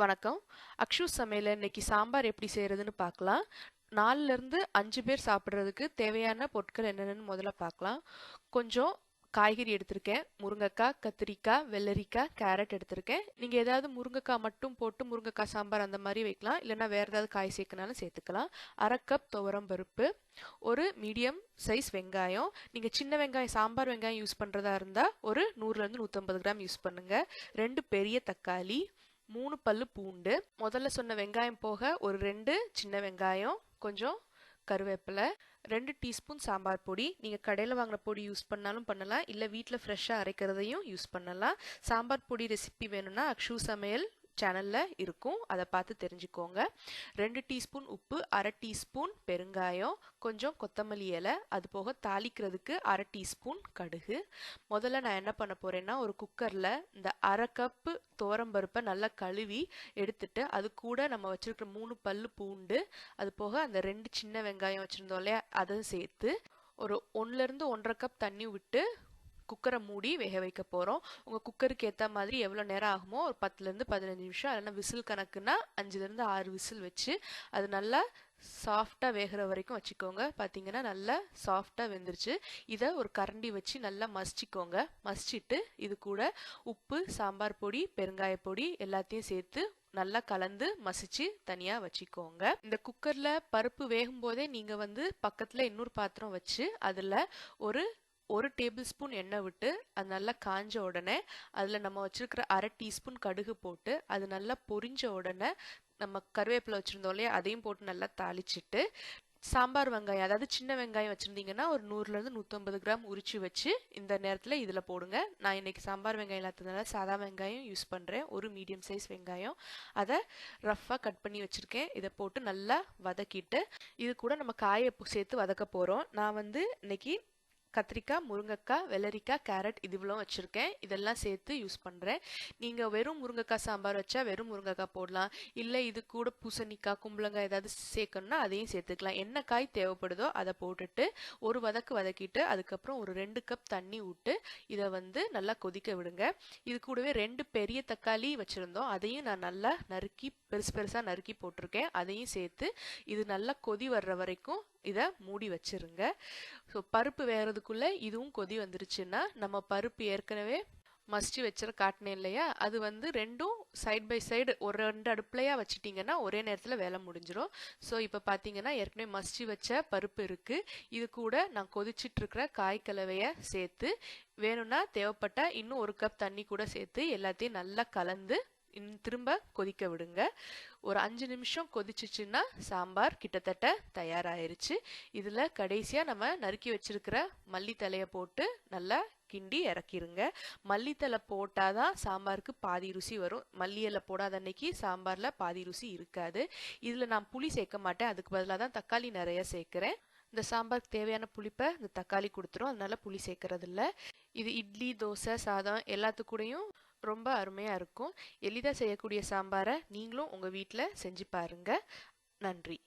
வணக்கம். அக்ஷு சமையல் இன்னைக்கு சாம்பார் எப்படி செய்யறதுன்னு பார்க்கலாம். நாலுலேருந்து அஞ்சு பேர் சாப்பிட்றதுக்கு தேவையான பொருட்கள் என்னென்னு முதல்ல பார்க்கலாம். கொஞ்சம் காய்கறி எடுத்திருக்கேன். முருங்கைக்காய் கத்திரிக்காய் வெள்ளரிக்காய் கேரட் எடுத்திருக்கேன். நீங்கள் ஏதாவது முருங்கைக்காய் மட்டும் போட்டு முருங்கைக்காய் சாம்பார் அந்த மாதிரி வைக்கலாம். இல்லைன்னா வேறு ஏதாவது காய் சேர்க்கனாலும் சேர்த்துக்கலாம். அரை கப் துவரம் பருப்பு ஒரு மீடியம் சைஸ் வெங்காயம். நீங்கள் சின்ன வெங்காயம் சாம்பார் வெங்காயம் யூஸ் பண்ணுறதா இருந்தால் ஒரு நூறுலேருந்து நூற்றம்பது கிராம் யூஸ் பண்ணுங்கள் ரெண்டு பெரிய தக்காளி மூணு பல்லு பூண்டு. முதல்ல சொன்ன வெங்காயம் போக ஒரு ரெண்டு சின்ன வெங்காயம் கொஞ்சம் கருவேப்பிலை ரெண்டு டீஸ்பூன் சாம்பார் பொடி. நீங்கள் கடையில் வாங்குற பொடி யூஸ் பண்ணாலும் பண்ணலாம். இல்லை வீட்டில் ஃப்ரெஷ்ஷாக அரைக்கிறதையும் யூஸ் பண்ணலாம். சாம்பார் பொடி ரெசிபி வேணும்னா அக்ஷு சமையல் சேனலில் இருக்கும். அதை பார்த்து தெரிஞ்சுக்கோங்க. ரெண்டு டீஸ்பூன் உப்பு அரை டீஸ்பூன் பெருங்காயம் கொஞ்சம் கொத்தமல்லி இலை அது போக தாளிக்கிறதுக்கு அரை டீஸ்பூன் கடுகு. முதல்ல நான் என்ன பண்ண போகிறேன்னா ஒரு குக்கரில் இந்த அரை கப்பு பருப்பை நல்லா கழுவி எடுத்துட்டு அது கூட நம்ம வச்சுருக்கிற மூணு பல் பூண்டு அது போக அந்த ரெண்டு சின்ன வெங்காயம் வச்சுருந்தோம் இல்லையா அதை சேர்த்து ஒரு ஒன்றுலேருந்து ஒன்றரை கப் தண்ணி விட்டு குக்கரை மூடி வேக வைக்க போகிறோம் உங்கள் குக்கருக்கு ஏற்ற மாதிரி எவ்வளோ நேரம் ஆகுமோ ஒரு பத்துலேருந்து பதினஞ்சு நிமிஷம் இல்லைன்னா விசில் கணக்குனா அஞ்சுலேருந்து ஆறு விசில் வச்சு அது நல்லா சாஃப்டாக வேகிற வரைக்கும் வச்சுக்கோங்க. பார்த்தீங்கன்னா நல்லா சாஃப்டாக வெந்துருச்சு. இதை ஒரு கரண்டி வச்சு நல்லா மசிச்சிக்கோங்க. மசிச்சுட்டு இது கூட உப்பு சாம்பார் பொடி பெருங்காய பொடி எல்லாத்தையும் சேர்த்து நல்லா கலந்து மசிச்சு தனியாக வச்சுக்கோங்க. இந்த குக்கரில் பருப்பு வேகும் போதே நீங்கள் வந்து பக்கத்தில் இன்னொரு பாத்திரம் வச்சு அதில் ஒரு ஒரு டேபிள் ஸ்பூன் எண்ணெய் விட்டு அது நல்லா காஞ்ச உடனே அதில் நம்ம வச்சுருக்கிற அரை டீஸ்பூன் கடுகு போட்டு அது நல்லா பொரிஞ்ச உடனே நம்ம கருவேப்பிலை வச்சுருந்தோம் இல்லையா அதையும் போட்டு நல்லா தாளிச்சிட்டு சாம்பார் வெங்காயம் அதாவது சின்ன வெங்காயம் வச்சுருந்தீங்கன்னா ஒரு நூறுலேருந்து நூற்றம்பது கிராம் உரிச்சு வச்சு இந்த நேரத்தில் இதில் போடுங்க. நான் இன்றைக்கி சாம்பார் வெங்காயம் இல்லாததுனால சாதா வெங்காயம் யூஸ் பண்ணுறேன் ஒரு மீடியம் சைஸ் வெங்காயம். அதை ரஃப்பாக கட் பண்ணி வச்சுருக்கேன். இதை போட்டு நல்லா வதக்கிட்டு இது கூட நம்ம காயை சேர்த்து வதக்க போகிறோம் நான் வந்து இன்னைக்கு கத்திரிக்காய் முருங்கைக்காய் வெள்ளரிக்காய் கேரட் இது இவ்வளோ வச்சுருக்கேன். இதெல்லாம் சேர்த்து யூஸ் பண்ணுறேன் நீங்கள் வெறும் முருங்கைக்காய் சாம்பார் வச்சா வெறும் முருங்கைக்காய் போடலாம். இல்லை இது கூட பூசணிக்காய் கும்பளங்காய் ஏதாவது சேர்க்கணும்னா அதையும் சேர்த்துக்கலாம். என்ன காய் தேவைப்படுதோ அதை போட்டுட்டு ஒரு வதக்கு வதக்கிட்டு அதுக்கப்புறம் ஒரு ரெண்டு கப் தண்ணி விட்டு இதை வந்து நல்லா கொதிக்க விடுங்க. இது கூடவே ரெண்டு பெரிய தக்காளி வச்சுருந்தோம். அதையும் நான் நல்லா நறுக்கி பெருசு பெருசாக நறுக்கி போட்டிருக்கேன். அதையும் சேர்த்து இது நல்லா கொதி வர்ற வரைக்கும் இதை மூடி வச்சிருங்க. ஸோ பருப்பு வேகிறதுக்குள்ளே இதுவும் கொதி வந்துருச்சுன்னா நம்ம பருப்பு ஏற்கனவே மசிச்சு வச்சிட காட்டினேன் இல்லையா? அது வந்து ரெண்டும் சைட் பை சைடு ஒரு ரெண்டு அடுப்புலையா வச்சுட்டிங்கன்னா ஒரே நேரத்தில் வேலை முடிஞ்சிடும் ஸோ இப்போ பார்த்தீங்கன்னா ஏற்கனவே மசிச்சு வச்ச பருப்பு இருக்குது இது கூட நான் கொதிச்சிட்ருக்கிற காய் கலவையை சேர்த்து வேணும்னா தேவைப்பட்ட இன்னும் ஒரு கப் தண்ணி கூட சேர்த்து எல்லாத்தையும் நல்லா கலந்து திரும்ப கொதிக்க விடுங்க. ஒரு அஞ்சு நிமிஷம் கொதிச்சிச்சுன்னா சாம்பார் கிட்டத்தட்ட தயாராகிருச்சு இதில் கடைசியாக நம்ம நறுக்கி வச்சிருக்கிற மல்லித்தலையை போட்டு நல்லா கிண்டி இறக்கிருங்க. மல்லித்தலை போட்டால் தான் சாம்பாருக்கு பாதி ருசி வரும். மல்லியலை போடாத அன்னைக்கு சாம்பாரில் பாதி ருசி இருக்காது. இதில் நான் புளி சேர்க்க மாட்டேன். அதுக்கு பதிலாக தான் தக்காளி நிறைய சேர்க்குறேன். இந்த சாம்பாருக்கு தேவையான புளிப்பை இந்த தக்காளி கொடுத்துரும். அதனால புளி சேர்க்கறதில்ல. இது இட்லி தோசை சாதம் எல்லாத்துக்கூடையும் ரொம்ப அருமையாக இருக்கும். எளிதாக செய்யக்கூடிய சாம்பாரை நீங்களும் உங்கள் வீட்டில் செஞ்சு பாருங்கள் நன்றி.